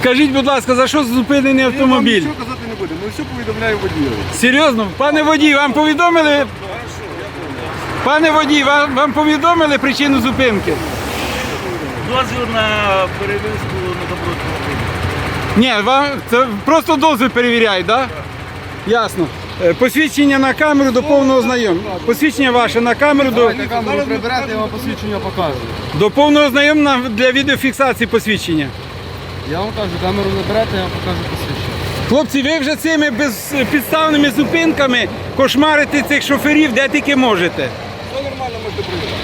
Скажіть, будь ласка, за що зупинений вам автомобіль? нічого казати не буде, ми все повідомляємо водію. Серйозно? Пане водій, вам повідомили? Пане водій, вам, вам повідомили причину зупинки? Дозвіл на перевізку на добротну Ні, вам це просто дозвіл перевіряють, так? Да? Ясно. Е, Посвідчення на камеру до повного знайомлення. Посвідчення ваше на камеру до, Давайте камеру приберете, я вам посвідчення покажу. до повного знайомлення для відеофіксації посвідчення. Я вам кажу, камеру заберете, я вам покажу посвідчення. Хлопці, ви вже цими безпідставними зупинками кошмарите цих шоферів де тільки можете. Все нормально, можете приїхати.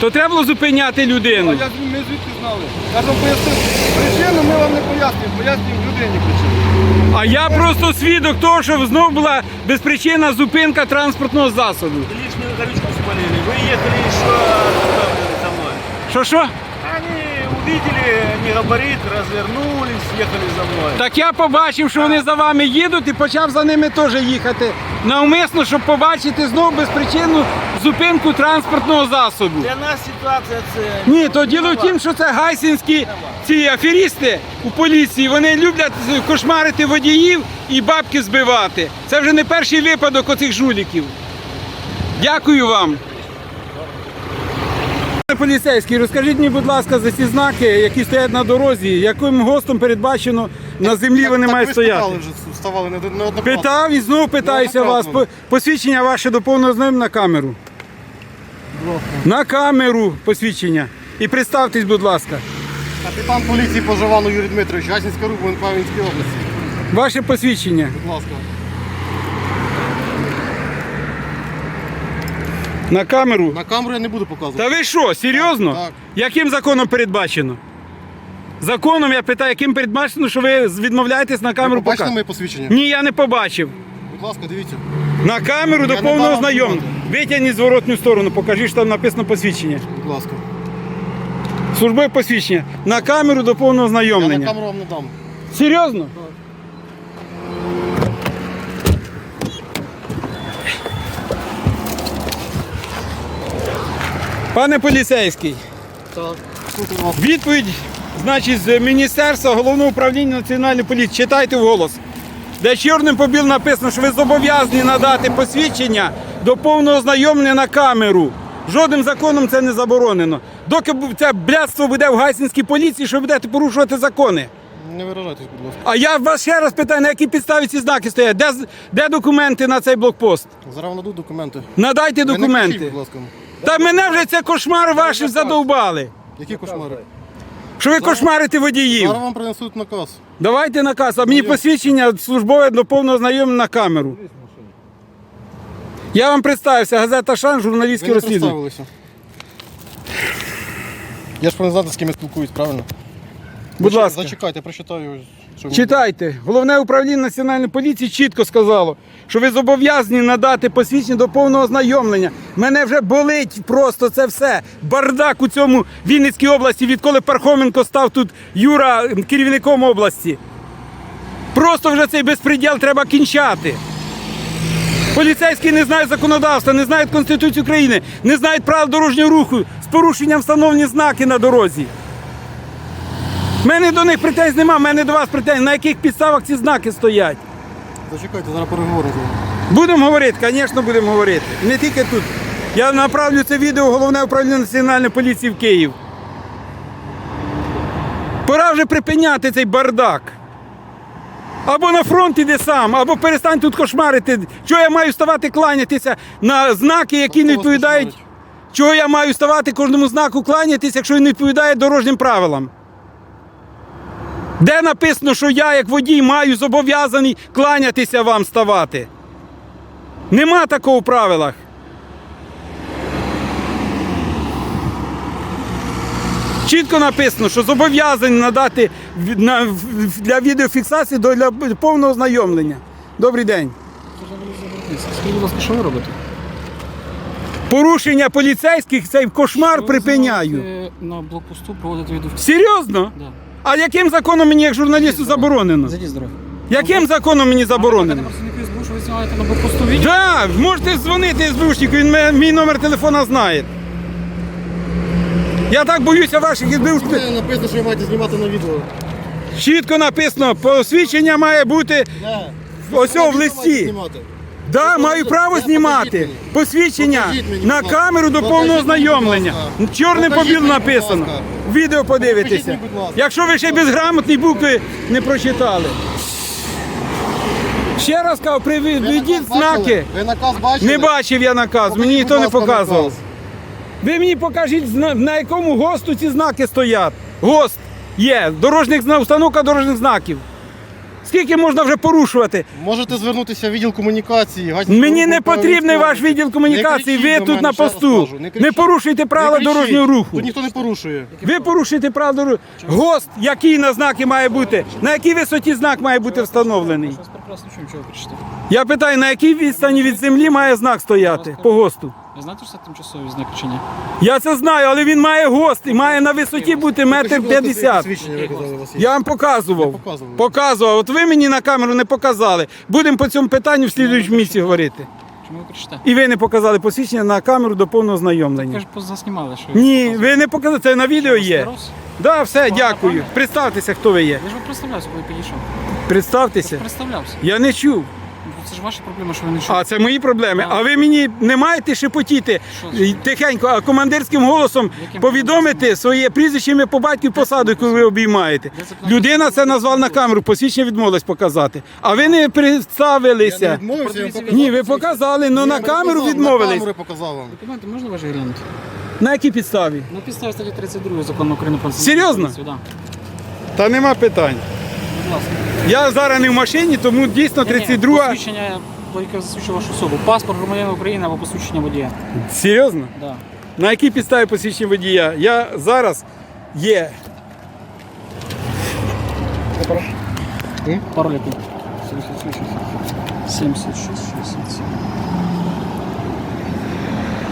То треба було зупиняти людину. Я ми звідки знали. Я ж вам пояснив. Причину ми вам не пояснюємо, пояснюємо людині причину. А я просто свідок того, що знову була безпричинна зупинка транспортного засобу. Лишнюю горючку спалили. Вы ехали еще за мной. Що що? Не габарит, развернулись, ехали за мной. Так я побачив, що вони за вами їдуть і почав за ними теж їхати. Навмисно, щоб побачити знову безпричинну зупинку транспортного засобу. Для нас ситуация це... Ні, то діло в тім, що це гайсінські ці аферісти у поліції. Вони люблять кошмарити водіїв і бабки збивати. Це вже не перший випадок оцих жуліків. Дякую вам. Поліцейський, розкажіть мені, будь ласка, за ці знаки, які стоять на дорозі, яким гостом передбачено на землі вони так, мають ви стояти. спитали вже, вставали не неоднократно. Питав і знову питаюся вас. Неоднократно. По- Посвідчення ваше до повного знайомі на камеру. На камеру посвідчення. І представтесь, будь ласка. Капітан поліції Поживану Юрій Дмитрович, Гасінська РУП, УНП Вінській області. Ваше посвідчення. Будь ласка. На камеру. На камеру я не буду показувати. Та ви що, серйозно? Так, так. Яким законом передбачено? Законом я питаю, яким передбачено, що ви відмовляєтесь на камеру бачите показувати? моє посвідчення? Ні, я не побачив. Будь ласка, дивіться. На камеру до не повного дам знайомлення. Витягніть зворотню сторону, покажіть, що там написано посвідчення. Будь ласка. Службове посвідчення. На камеру до повного Я на знайомлення. камеру вам не дам. Серйозно? Пане поліцейський, відповідь, значить, з Міністерства головного управління національної поліції. Читайте вголос. Де чорним по білому написано, що ви зобов'язані надати посвідчення до повного ознайомлення на камеру. Жодним законом це не заборонено. Доки це блядство буде в гайсінській поліції, що будете порушувати закони. Не виражайтесь, будь ласка. А я вас ще раз питаю, на якій підставі ці знаки стоять? Де, де документи на цей блокпост? Зараз надуть документи. Надайте документи. кричіть, будь ласка. Та мене вже це кошмар ваші задовбали. Які кошмари? Що ви кошмарите водіїв? Зараз вам принесуть наказ. Давайте наказ, а мені посвідчення службове до повного знайомлення на камеру. Я вам представився, газета Шан, Ви журналістське не розслідування. представилися. Я ж повинен знати, з ким я спілкуюсь, правильно? Будь Зачи- ласка. Зачекайте, я прочитаю. Читайте, головне управління національної поліції чітко сказало, що ви зобов'язані надати посвідчення до повного ознайомлення. Мене вже болить просто це все. Бардак у цьому Вінницькій області, відколи Пархоменко став тут Юра керівником області. Просто вже цей безпреділ треба кінчати. Поліцейські не знають законодавства, не знають Конституції України, не знають правил дорожнього руху з порушенням встановлені знаки на дорозі. У мене до них претензій нема, в мене до вас претензій. На яких підставах ці знаки стоять? Зачекайте, зараз переговоримо. Будемо говорити, звісно, будемо говорити. Не тільки тут. Я направлю це відео в головне управління національної поліції в Київ. Пора вже припиняти цей бардак. Або на фронт іди сам, або перестань тут кошмарити. Чого я маю ставати кланятися на знаки, які не відповідають. Чого я маю ставати кожному знаку кланятися, якщо він не відповідає дорожнім правилам? Де написано, що я, як водій, маю зобов'язаний кланятися вам ставати? Нема такого в правилах. Чітко написано, що зобов'язані надати для відеофіксації для повного ознайомлення. Добрий день. Скажіть, будь ласка, що ви робите? Порушення поліцейських цей кошмар припиняю. На блокпосту проводити відеофіксацію. Серйозно? Да. А яким законом мені як журналісту заборонено? Зайдіть здоров'я. Яким законом мені заборонено? На блокпосту відео? Так, можете дзвонити СБУшнику, він ме- мій номер телефона знає. Я так боюся ваших СБУшників. Це написано, що ви маєте знімати на відео. Чітко написано, посвідчення має бути ось о, в листі. Да, Ви маю право знімати. Посвідчення Покажіть мені, на ласка. камеру до Покажіть повного мені, будь знайомлення. ласка. Чорним по Покажіть білому мені, будь написано. ласка. Відео подивитеся. Якщо ви ще безграмотні букви не прочитали. Ще раз кажу, приведіть знаки. Ви наказ бачили? Не бачив я наказ, мені ніхто не показував. Ви мені покажіть, на якому ГОСТу ці знаки стоять. ГОСТ є, дорожніх установка дорожніх знаків. Скільки можна вже порушувати? Можете звернутися в відділ комунікації. Гатінського Мені не потрібний ваш відділ комунікації, кричіть ви до тут мене, на ще раз посту. кажу, Не кричіть. порушуйте правила Не кричіть. дорожнього руху. Тут ніхто не порушує. Ви порушуєте правила дорожнього руху. ГОСТ, який на знаки має бути? На якій висоті знак має бути встановлений? Щось прекрасно чуємо, чого ви кричите. Я питаю, на якій відстані від землі має знак стояти по ГОСТу? Ви знаєте, що це тимчасові знаки чи ні? Я це знаю, але він має ГОСТ і має на висоті бути метр п'ятдесят. свідчення, ви казали, у вас є. Я вам показував. Показували. Показував. От ви мені на камеру не показали. Будемо по цьому питанню в слідуючому місці говорити. Чому ви кричите? І ви не показали посвідчення на камеру до повного знайомлення. Ви ж заснімали, що Ні, ви не показали. Це на відео є. Старався? Да, все, дякую. Представтеся, хто ви є. Я ж вам представлявся, коли підійшов. Представтеся. Представлявся. Я не чув. Ну, Це ж ваша проблема, що ви не чули. А це мої проблеми. А ви мені не маєте шепотіти Що це? тихенько, а командирським голосом Яким повідомити своє прізвище ім'я по батьку і посаду, яку ви обіймаєте. Де це написано? Людина це назвала на камеру, посвідчення відмовилась показати. А ви не Я не представилися. відмовився, я вам показав. Ні, ви показали, але на камеру показав, відмовились. На камеру показав вам. Документи можна ваші глянути? На якій підставі? На підставі статті 32 закону України про національну Серйозно? поліцію, Да. Та нема питань. Я зараз не в машині, тому дійсно 32. Посвідчення, яке засвідчує вашу особу. Паспорт громадянина України або посвідчення водія. Серйозно? Да. На якій підставі посвідчення водія? Я зараз є. Пароль який? 76, 67.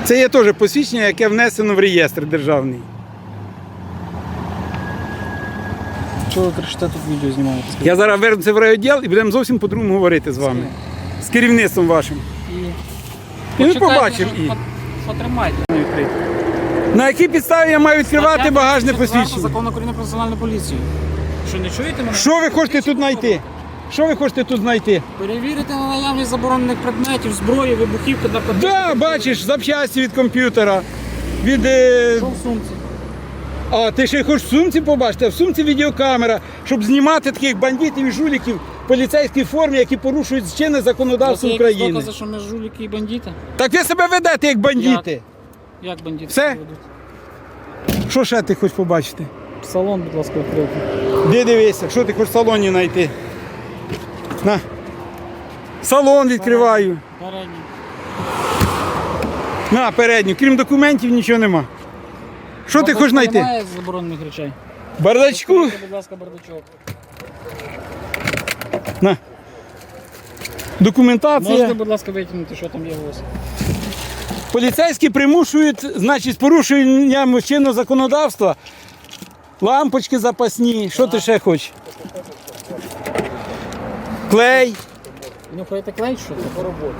Це є теж посвідчення, яке внесено в реєстр державний. Ви кричите, тут відео знімаєте? Я зараз вернуся в райвідділ і будемо зовсім по-другому говорити з вами. З керівництвом вашим. І... Ми побачимо. І. Потримайте. На якій підставі я маю відкривати багажне посвідчення? Закон України про національну поліцію. Що не чуєте мене? Що ви хочете тут знайти? Що ви хочете тут знайти? Перевірити на наявність заборонених предметів, зброї, вибухівки, наркотичних. Да, бачиш, запчасті від комп'ютера. Від. е, Що в сумці? А ти ще хочеш в сумці побачити? А В сумці відеокамера, щоб знімати таких бандитів і жуліків в поліцейській формі, які порушують чинне законодавство України. докази, що ми жуліки і бандити? Так ви себе ведете як бандити. Як бандити? Все? Що ще ти хочеш побачити? Салон, будь ласка, відкрийте. Де дивися, що ти хочеш в салоні знайти? На. Салон відкриваю. Передній. На, передню. Крім документів нічого нема. Що ти хочеш знайти? Немає заборонених речей. Бардачку? Будь ласка, бардачок. На. Документація. Можете, будь ласка, витягнути, що там є у вас? Поліцейські примушують, значить, з порушенням чинного законодавства. Лампочки запасні. Що ти ще хочеш? Клей. Нюхаєте клей, що це? По роботі.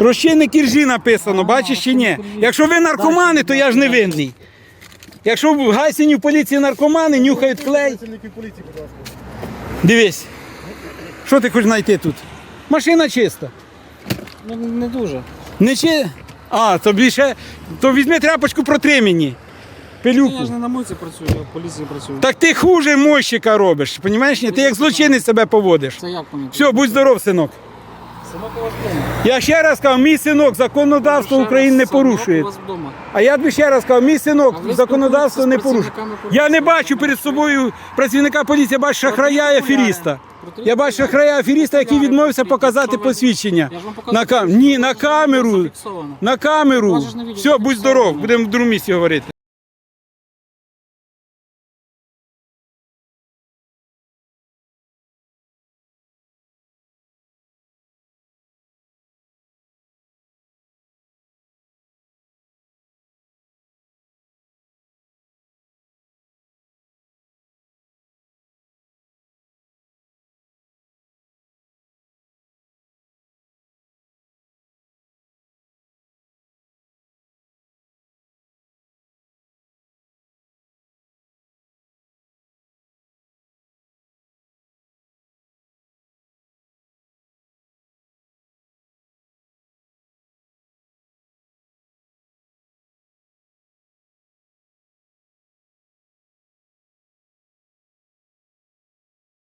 Розчинник іржі написано, бачиш чи ні? Якщо ви наркомани, то я ж не винний. Якщо в Гайсині в поліції наркомани, нюхають клей. Дивись. Що ти хочеш знайти тут? Машина чиста. Ну, не дуже. Не чи. А, то більше. То візьми тряпочку протри мені. Ну, Я ж не на мойці працюю, я в поліції працюю. Так ти хуже мойщика робиш, розумієш? Ти як злочинець себе поводиш. Це як пам'ятаю? Все, будь здоров, синок. Синок у вас вдома. Я ще раз кажу, мій синок законодавство України не порушує. А я тобі ще раз кажу, мій синок законодавство не порушує. Я не бачу перед собою працівника поліції, я бачу шахрая і аферіста. Я бачу шахрая і аферіста, який відмовився показати посвідчення. На кам... Ні, на камеру. На камеру. Все, будь здоров, будемо в другому місці говорити.